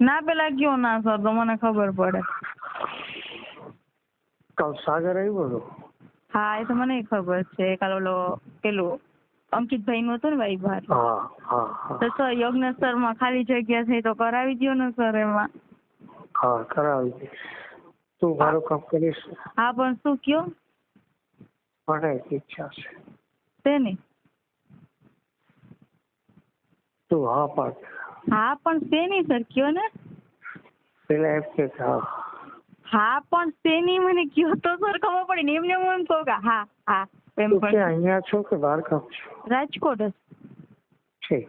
ના પેલા કયો ના સર તો મને ખબર પડે. કાલ સાગર આવ્યો હતો? હા એ તો મને ખબર છે. કાલ ઓલો પેલું અંકિતભાઈ નું હતું ને ભાઈ હા તો સર યજ્ઞ સરમાં ખાલી જગ્યા છે તો કરાવી દો ને સર એમાં. હા કરાવી તું મારું કામ કરીશ? હા પણ શું કયો? મને એક ઈચ્છા છે. તેની તું હા પાડ. હા પણ શેની સર? કયો ને? પેલા એમ કે હા. હા પણ શેની? મને કયો તો સર ખબર પડી ને એમને હું એમ કહું કે હા હા એમ પણ. અહીંયા છો કે બહાર કામ છો? રાજકોટ જ. ઠીક.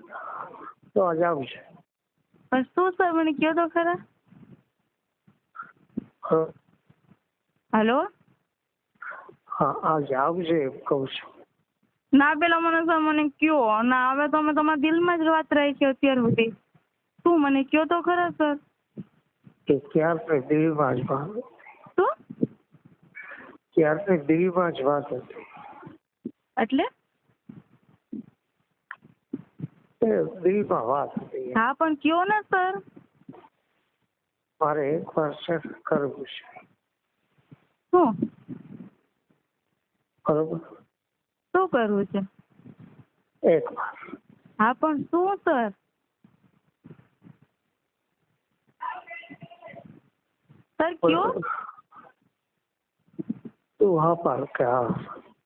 તો આજ આવશે પણ શું સર મને કયો તો ખરા? હલો? હા આજે આવજે એમ કહું છું. ના પેલા મને સર મને કયો. ના હવે તો અમે તમારા દિલમાં જ વાત રાખી અત્યાર સુધી. શું મને કયો તો ખરા સર? કે ક્યારને દિલમાં જ વાત શું? ક્યારને દિલમાં જ વાત હતી? એટલે? દિલમાં વાત હતી. હા પણ કયો ને સર? મારે એક વાર છે કરવું છે. શું? બરોબર? શું કરવું છે? એક. હા પણ શું સર? સર કયો? તું હા પાડ કે હા.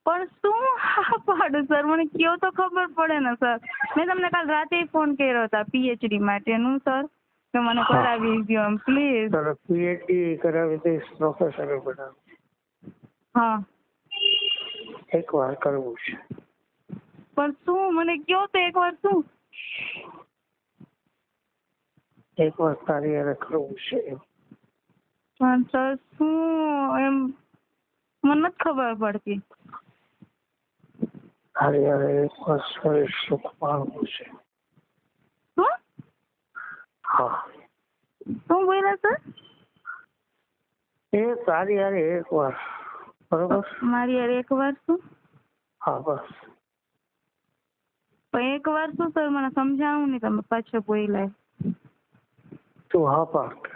પણ શું હા પાડું સર? મને કયો તો ખબર પડે ને સર? મેં તમને કાલ રાતે ફોન કર્યો હતા પીએચડી માટેનું સર. કે મને. કરાવી દો એમ પ્લીઝ. સર પીએચડી કરાવી દઈશ પ્રોફેસર બનાવ. હા. એક વાર કરવું છે. પણ શું? મને કયો તો એકવાર શું? એક વાર તારી હારે કરવું છે એમ. પણ સર શું એમ? મને નથી ખબર પડતી. તારી હારે એક વાર શરીર સુખ માણવું છે. શું? હા. શું બોલ્યા સર? એ તારી હારે એક વાર બરોબર. મારી યાર એક વાર શું? હા બસ. પણ એક વાર શું સર મને સમજાવું નહીં તમે પાછો બોલ્યા. તો હા પાડ.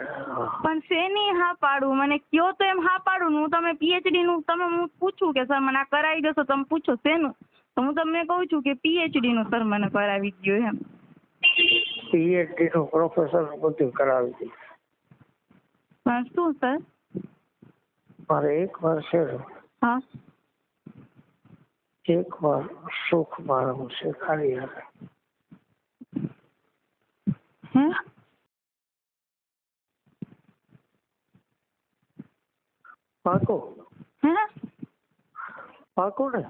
પણ શેની હા પાડું? મને કયો તો એમ હા પાડું હું તમે પીએચડી નું તમે હું પૂછું કે સર મને આ કરાવી દેશો તમે પૂછો શેનું? તો હું તમને કહું છું કે પીએચડી નું સર મને કરાવી દો એમ. પીએચડી નું પ્રોફેસર બધું કરાવી દઈશ પણ શું સર? મારે એક વાર છે હા. એક વાર સુખ મારું છે ખાલી હવે પાકો. પાકો ને?